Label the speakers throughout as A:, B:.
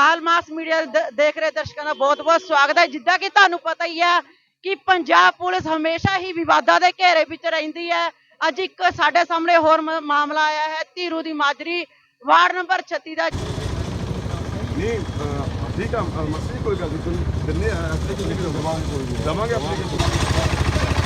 A: ਕਾਲ mass media ਦੇਖ ਰਹੇ ਦਰਸ਼ਕਾਂ ਦਾ ਬਹੁਤ-ਬਹੁਤ ਸਵਾਗਤ ਹੈ। ਜਿੱਦਾਂ ਕਿ ਤੁਹਾਨੂੰ ਪਤਾ ਹੀ ਹੈ ਕਿ ਪੰਜਾਬ ਪੁਲਿਸ ਹਮੇਸ਼ਾ ਹੀ ਵਿਵਾਦਾਂ ਦੇ ਘੇਰੇ ਵਿੱਚ ਰਹਿੰਦੀ ਹੈ। ਅੱਜ ਇੱਕ ਸਾਡੇ ਸਾਹਮਣੇ ਹੋਰ ਮਾਮਲਾ ਆਇਆ ਹੈ। ਧੀਰੂ ਦੀ ਮਾਜਰੀ, ਵਾਰਡ ਨੰਬਰ 36 ਦਾ
B: ਨਹੀਂ ਠੀਕ ਆ ਮਸਲੀ ਕੋਈ ਗੱਲ ਨਹੀਂ ਦਿੰਨੇ ਆ ਐਪਲੀਕੇਸ਼ਨ ਦਵਾਂਗੇ ਕੋਈ ਦਵਾਂਗੇ ਐਪਲੀਕੇਸ਼ਨ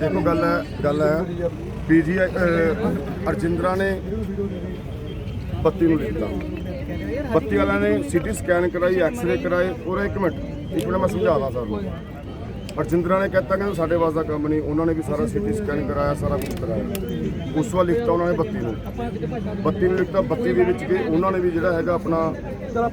B: ਦੇਖੋ ਗੱਲ ਹੈ ਗੱਲ ਹੈ। ਪੀਜੀਆਈ ਅਰਜਿੰਦਰਾ ਨੇ ਬੱਤੀ ਨੂੰ ਲਿਖਤਾ ਬੱਤੀ ਵਾਲਿਆਂ ਨੇ ਸੀਟੀ ਸਕੈਨ ਕਰਾਈ, ਐਕਸ-ਰੇ ਕਰਾਏ। ਔਰ ਇੱਕ ਮਿੰਟ ਇੱਕ ਮਿੰਟ ਮੈਂ ਸਮਝਾਦਾ ਸਰ ਨੂੰ ਅਰਜਿੰਦਰਾ ਨੇ ਕਹਿਤਾ ਕਿ ਸਾਡੇ ਵਾਸ ਦਾ ਕੰਮ ਨਹੀਂ ਉਹਨਾਂ ਨੇ ਵੀ ਸਾਰਾ ਸੀਟੀ ਸਕੈਨ ਕਰਾਇਆ ਸਾਰਾ ਕੁਝ ਕਰਾਇਆ। ਉਸ ਵਾਰ ਲਿਖਤਾ ਉਹਨਾਂ ਨੇ ਬੱਤੀ ਨੂੰ। ਬੱਤੀ ਨੂੰ ਲਿਖਤਾ ਬੱਤੀ ਦੇ ਵਿੱਚ ਕਿ ਉਹਨਾਂ ਨੇ ਵੀ ਜਿਹੜਾ ਹੈਗਾ ਆਪਣਾ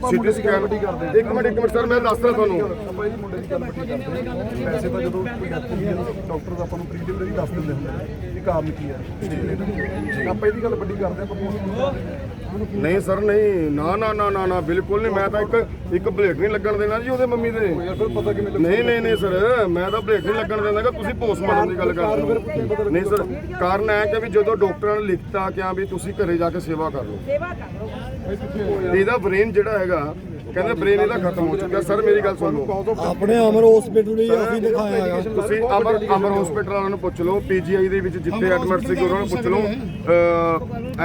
B: ਸੀਟੀ ਸਕੈਨ ਇੱਕ ਮਿੰਟ ਇੱਕ ਮਿੰਟ ਸਰ ਮੈਂ ਦੱਸਦਾ ਤੁਹਾਨੂੰ।
C: ਆਪਾਂ ਇਹਦੀ ਮੁੰਡੇ ਦੀ ਗੱਲ ਵੱਡੀ ਕਰਦੇ ਹਾਂ। ਵੈਸੇ ਤਾਂ ਜਦੋਂ ਕੋਈ ਡੈਥ ਹੁੰਦੀ ਹੈ ਡਾਕਟਰ ਆਪਾਂ ਨੂੰ ਪ੍ਰੀਲਿਮਿਨਰੀ ਦੱਸ ਦਿੰਦੇ ਹੁੰਦੇ ਨੇ ਕਿ ਕਾਰਨ ਕੀ ਹੈ। ਆਪਾਂ ਇਹਦੀ ਗੱਲ ਵੱਡੀ ਕਰਦੇ ਪ੍ਰਮੋਸ਼ਨ
B: ਨਹੀਂ ਸਰ ਨਹੀਂ। ਨਾ ਨਾ ਨਾ ਨਾ ਨਾ ਬਿਲਕੁਲ ਨਹੀਂ। ਮੈਂ ਤਾਂ ਇੱਕ ਇੱਕ ਬਲੇਡ ਨਹੀਂ ਲੱਗਣ ਦੇਣਾ ਜੀ ਉਹਦੇ ਮੰਮੀ ਦੇ।
C: ਯਾਰ ਫਿਰ ਪਤਾ ਕਿਵੇਂ ਲੱਗੂ?
B: ਨਹੀਂ ਨਹੀਂ ਨਹੀਂ ਸਰ ਮੈਂ ਤਾਂ ਬਲੇਡ ਨਹੀਂ ਲੱਗਣ ਦੇਣਾ ਕਿ ਤੁਸੀਂ ਪੋਸਟਮਾਰਟਮ ਦੀ ਗੱਲ ਕਰਦੇ ਹੋ। ਨਹੀਂ ਸਰ ਕਾਰਨ ਹੈ ਕਿ ਵੀ ਜਦੋਂ ਡਾਕਟਰਾਂ ਨੇ ਲਿਖਤਾ ਕਿ ਹਾਂ ਵੀ ਤੁਸੀਂ ਘਰੇ ਜਾ ਕੇ ਸੇਵਾ ਕਰ ਲਓ। ਤੇ ਇਹਦਾ ਬ੍ਰੇਨ ਜਿਹੜਾ ਹੈਗਾ ਕਹਿੰਦੇ ਬ੍ਰੇਨ ਇਹਦਾ ਖਤਮ ਹੋ ਚੁੱਕਿਆ। ਸਰ ਮੇਰੀ ਗੱਲ ਸੁਣ ਲਓ।
D: ਆਪਣੇ ਅਮਰ ਹਸਪੀਟਲ ਵੀ ਅਸੀਂ ਦਿਖਾਇਆ ਹੈਗਾ
B: ਤੁਸੀਂ ਅਮਰ ਅਮਰ ਹਸਪੀਟਲ ਵਾਲਿਆਂ ਨੂੰ ਪੁੱਛ ਲਓ। ਪੀਜੀਆਈ ਦੇ ਵਿੱਚ ਜਿੱਥੇ ਐਡਮਿਟ ਸੀ ਉਹਨਾਂ ਨੂੰ ਪੁੱਛ ਲਓ।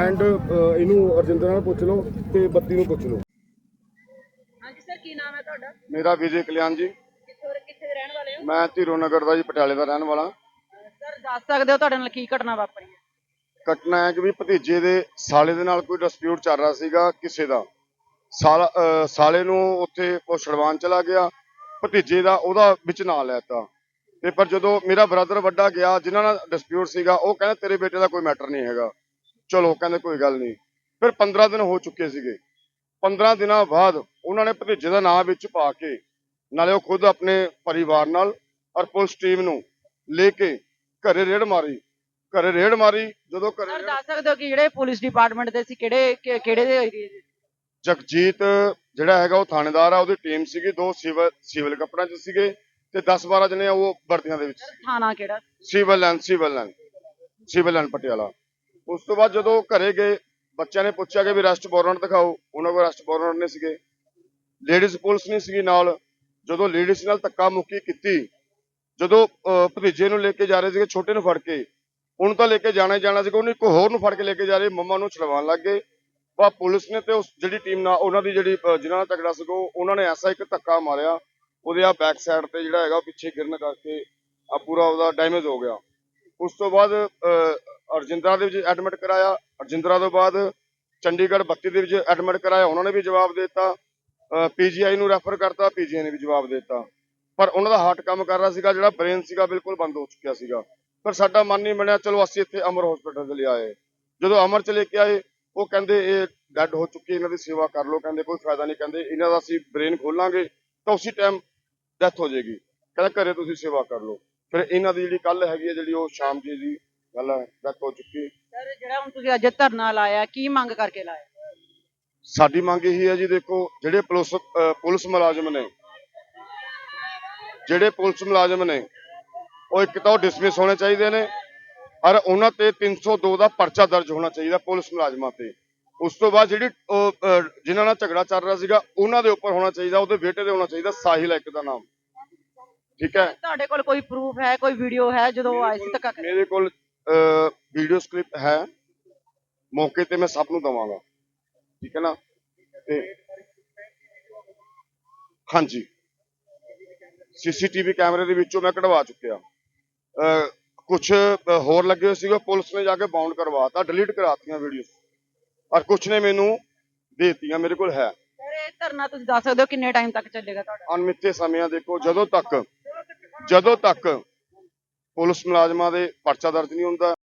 B: ਐਂਡ ਇਹਨੂੰ ਅਰਜਿੰਦਰਾ ਨੂੰ ਪੁੱਛ ਲਓ ਤੇ ਬੱਤੀ ਨੂੰ ਪੁੱਛ ਲਓ।
A: ਹਾਂਜੀ ਸਰ ਕੀ ਨਾਮ ਹੈ ਤੁਹਾਡਾ?
B: ਮੇਰਾ ਵਿਜੇ ਕਲਿਆਣ ਜੀ।
A: ਕਿੱਥੋਂ ਕਿੱਥੇ ਦੇ ਰਹਿਣ ਵਾਲੇ ਹੋ?
B: ਮੈਂ ਧੀਰੋ ਨਗਰ ਦਾ ਜੀ ਪਟਿਆਲੇ ਦਾ ਰਹਿਣ ਵਾਲਾ।
A: ਸਰ ਦੱਸ ਸਕਦੇ ਹੋ ਤੁਹਾਡੇ ਨਾਲ ਕੀ ਘਟਨਾ ਵਾਪਰੀ ਹੈ?
B: ਘਟਨਾ ਹੈ ਕਿ ਵੀ ਭਤੀਜੇ ਦੇ ਸਾਲੇ ਦੇ ਨਾਲ ਕੋਈ ਡਿਸਪਿਊਟ ਚੱਲ ਰਿਹਾ ਸੀਗਾ ਕਿਸੇ ਦਾ। ਸਾਲਾ, ਅਹ, ਸਾਲੇ ਨੂੰ ਉੱਥੇ ਉਹ ਛੜਵਾਨ ਚਲਾ ਗਿਆ, ਭਤੀਜੇ ਦਾ ਉਹਦਾ ਵਿੱਚ ਨਾਂ ਲੈਤਾ ਤੇ ਪਰ ਜਦੋਂ ਮੇਰਾ ਬ੍ਰਦਰ ਵੱਡਾ ਗਿਆ, ਜਿਨ੍ਹਾਂ ਨਾਲ ਡਿਸਪਿਊਟ ਸੀਗਾ, ਉਹ ਕਹਿੰਦਾ ਤੇਰੇ ਬੇਟੇ ਦਾ ਕੋਈ ਮੈਟਰ ਨਹੀਂ ਹੈਗਾ। ਚਲੋ, ਕਹਿੰਦੇ ਕੋਈ ਗੱਲ ਨਹੀਂ। ਫਿਰ 15 ਦਿਨ ਹੋ ਚੁੱਕੇ ਸੀਗੇ। 15 ਦਿਨਾਂ ਬਾਅਦ ਉਹਨਾਂ ਨੇ ਭਤੀਜੇ ਦਾ ਨਾਂ ਵਿੱਚ ਪਾ ਕੇ, ਨਾਲੇ ਉਹ ਖੁਦ ਆਪਣੇ ਪਰਿਵਾਰ ਨਾਲ ਔਰ ਪੁਲਿਸ ਟੀਮ ਨੂੰ ਲੈ ਕੇ ਘਰੇ ਰੇਡ ਮਾਰੀ। ਘਰੇ ਰੇਡ ਮਾਰੀ, ਜਦੋਂ ਘਰੇ
A: ਸਰ
B: ਰੇਡ-
A: ਦੱਸ ਸਕਦੇ ਹੋ ਕਿ ਜਿਹੜੇ ਪੁਲਿਸ ਡਿਪਾਰਟਮੈਂਟ ਦੇ ਸੀ, ਕਿਹੜੇ, ਕਿ- ਕਿਹੜੇ ਦੇ ਏਰੀਏ ਦੇ
B: ਜਗਜੀਤ ਜਿਹੜਾ ਹੈਗਾ ਉਹ ਥਾਣੇਦਾਰ ਆ ਉਹਦੀ ਟੀਮ ਸੀਗੀ ਦੋ ਸਿਵਲ ਸਿਵਲ ਕੱਪੜਿਆਂ 'ਚ ਸੀਗੇ ਤੇ 10 12 ਜਣੇ ਉਹ ਵਰਦੀਆਂ ਦੇ ਵਿੱਚ
A: ਥਾਣਾ ਕਿਹੜਾ?
B: Civil line civil line civil line Patiala. ਉਸ ਤੋਂ ਬਾਅਦ ਜਦੋਂ ਘਰੇ ਗਏ ਬੱਚਿਆਂ ਨੇ ਪੁੱਛਿਆ ਕਿ ਵੀ ਰੈਸਟ ਵਾਰੰਟ ਦਿਖਾਓ ਉਹਨਾਂ ਕੋਲ ਰੈਸਟ ਵਾਰੰਟ ਨਹੀਂ ਸੀਗੇ। ਲੇਡੀਜ਼ ਪੁਲਿਸ ਨਹੀਂ ਸੀਗੀ ਨਾਲ। ਜਦੋਂ ਲੇਡੀਜ਼ ਨਾਲ ਧੱਕਾ ਮੁੱਕੀ ਕੀਤੀ ਜਦੋਂ ਭਤੀਜੇ ਨੂੰ ਲੈ ਕੇ ਜਾ ਰਹੇ ਸੀਗੇ ਛੋਟੇ ਨੂੰ ਫੜ ਕੇ ਉਹਨੂੰ ਤਾਂ ਲੈ ਕੇ ਜਾਣਾ ਹੀ ਜਾਣਾ ਸੀਗਾ ਉਹਨੂੰ ਇੱਕ ਹੋਰ ਨੂੰ ਫੜ ਕੇ ਲੈ ਕੇ ਜਾ ਰਹੇ ਮੰਮਾ ਨੂੰ ਛਡਵਾਉਣ ਲੱਗ ਗਏ। ਪਰ ਪੁਲਿਸ ਨੇ ਤੇ ਉਸ ਜਿਹੜੀ ਟੀਮ ਨਾਲ ਉਹਨਾਂ ਦੀ ਜਿਹੜੀ ਜਿਨ੍ਹਾਂ ਨਾਲ ਤਗੜਾ ਸੀਗਾ ਉਹਨਾਂ ਨੇ ਐਸਾ ਇੱਕ ਧੱਕਾ ਮਾਰਿਆ ਉਹਦੇ ਆ ਬੈਕ ਸਾਈਡ ਤੇ ਜਿਹੜਾ ਹੈਗਾ ਪਿੱਛੇ ਗਿਰਨ ਕਰਕੇ ਆ ਪੂਰਾ ਉਹਦਾ ਡੈਮੇਜ ਹੋ ਗਿਆ। ਉਸ ਤੋਂ ਬਾਅਦ ਅਹ, ਅਰਜਿੰਦਰਾ ਦੇ ਵਿੱਚ ਐਡਮਿਟ ਕਰਾਇਆ। ਅਰਜਿੰਦਰਾ ਤੋਂ ਬਾਅਦ ਚੰਡੀਗੜ੍ਹ 32 ਦੇ ਵਿੱਚ ਐਡਮਿਟ ਕਰਾਇਆ। ਉਹਨਾਂ ਨੇ ਵੀ ਜਵਾਬ ਦੇ ਦਿੱਤਾ। ਪੀਜੀਆਈ ਨੂੰ ਰੈਫਰ ਕਰਤਾ। ਪੀਜੀਆਈ ਨੇ ਵੀ ਜਵਾਬ ਦੇ ਦਿੱਤਾ। ਪਰ ਉਹਨਾਂ ਦਾ ਹਾਰਟ ਕੰਮ ਕਰ ਰਿਹਾ ਸੀਗਾ ਜਿਹੜਾ ਬ੍ਰੇਨ ਸੀਗਾ ਬਿਲਕੁਲ ਬੰਦ ਹੋ ਚੁੱਕਿਆ ਸੀਗਾ। ਪਰ ਸਾਡਾ ਮਨ ਨਹੀਂ ਬਣਿਆ ਚਲੋ ਅਸੀਂ ਇੱਥੇ ਅਮਰ ਹਸਪੀਟਲ ਦੇ ਲਈ ਆਏ। ਜਦੋਂ ਅਮਰ ਚ ਲੈ ਕੇ ਆਏ ਉਹ ਕਹਿੰਦੇ ਇਹ ਡੈਡ ਹੋ ਚੁੱਕੇ ਇਹਨਾਂ ਦੀ ਸੇਵਾ ਕਰ ਲਓ ਕਹਿੰਦੇ ਕੋਈ ਫਾਇਦਾ ਨਹੀਂ ਕਹਿੰਦੇ ਇਹਨਾਂ ਦਾ ਅਸੀਂ ਬ੍ਰੇਨ ਖੋਲਾਂਗੇ ਤਾਂ ਉਸੇ ਟਾਈਮ ਡੈਥ ਹੋ ਜਾਏਗੀ। ਕਹਿੰਦਾ ਘਰੇ ਤੁਸੀਂ ਸੇਵਾ ਕਰ ਲਓ। ਫਿਰ ਇਹਨਾਂ ਦੀ ਜਿਹੜੀ ਕੱਲ ਹੈਗੀ ਹੈ ਜਿਹੜੀ ਉਹ ਸ਼ਾਮ ਜੀ ਦੀ ਗੱਲ ਹੈ ਡੈਥ ਹੋ ਚੁੱਕੀ
A: ਸਰ ਜਿਹੜਾ ਹੁਣ ਤੁਸੀਂ ਅੱਜ ਧਰਨਾ ਲਾਇਆ ਕੀ ਮੰਗ ਕਰਕੇ ਲਾਇਆ?
B: ਸਾਡੀ ਮੰਗ ਇਹੀ ਹੈ ਜੀ ਦੇਖੋ ਜਿਹੜੇ ਪੁਲਿਸ ਪੁਲਿਸ ਮੁਲਾਜ਼ਮ ਨੇ ਜਿਹੜੇ ਪੁਲਿਸ ਮੁਲਾਜ਼ਮ ਨੇ ਉਹ ਇੱਕ ਤਾਂ ਉਹ ਡਿਸਮਿਸ ਹੋਣੇ ਚਾਹੀਦੇ ਨੇ ਔਰ ਉਹਨਾਂ ਤੇ 302 ਦਾ ਪਰਚਾ ਦਰਜ ਹੋਣਾ ਚਾਹੀਦਾ ਪੁਲਿਸ ਮੁਲਾਜ਼ਮਾਂ ਤੇ। ਉਸ ਤੋਂ ਬਾਅਦ ਜਿਹੜੀ ਜਿਨ੍ਹਾਂ ਨਾਲ ਝਗੜਾ ਚੱਲ ਰਿਹਾ ਸੀਗਾ ਉਹਨਾਂ ਦੇ ਉੱਪਰ ਹੋਣਾ ਚਾਹੀਦਾ ਉਹਦੇ ਬੇਟੇ ਦੇ ਹੋਣਾ ਚਾਹੀਦਾ ਸਾਹਿਲ ਇੱਕ ਦਾ ਨਾਮ। ਠੀਕ ਹੈ?
A: ਤੁਹਾਡੇ ਕੋਲ ਕੋਈ ਪ੍ਰੂਫ ਹੈ ਕੋਈ ਵੀਡੀਓ ਹੈ ਜਦੋਂ ਆਏ ਸੀ ਧੱਕਾ?
B: ਮੇਰੇ ਕੋਲ ਵੀਡੀਓ ਕਲਿੱਪ ਹੈ। ਮੌਕੇ ਤੇ ਮੈਂ ਸਭ ਨੂੰ ਦਵਾਂਗਾ। ਠੀਕ ਹੈ ਨਾ? ਤੇ ਹਾਂਜੀ। ਸੀਸੀਟੀਵੀ ਕੈਮਰੇ ਦੇ ਵਿੱਚੋਂ ਮੈਂ ਕਢਵਾ ਚੁੱਕਿਆ। ਕੁਝ ਹੋਰ ਲੱਗੇ ਹੋਏ ਸੀਗੇ ਪੁਲਿਸ ਨੇ ਜਾ ਕੇ ਬਾਉਂਡ ਕਰਵਾਤਾ ਡਿਲੀਟ ਕਰਾਤੀਆਂ ਵੀਡੀਓਜ਼ ਔਰ ਕੁਝ ਨੇ ਮੈਨੂੰ ਦੇਤੀਆਂ ਮੇਰੇ ਕੋਲ ਹੈ।
A: ਸਰ ਇਹ ਧਰਨਾ ਤੁਸੀਂ ਦੱਸ ਸਕਦੇ ਹੋ ਕਿੰਨੇ ਟਾਈਮ ਤੱਕ ਚੱਲੇਗਾ ਤੁਹਾਡਾ?
B: ਅਨਮਿੱਥੇ ਸਮਿਆਂ ਦੇਖੋ ਜਦੋਂ ਤੱਕ ਜਦੋਂ ਤੱਕ ਪੁਲਿਸ ਮੁਲਾਜ਼ਮਾਂ ਦੇ ਪਰਚਾ ਦਰਜ ਨਹੀਂ ਹੁੰਦਾ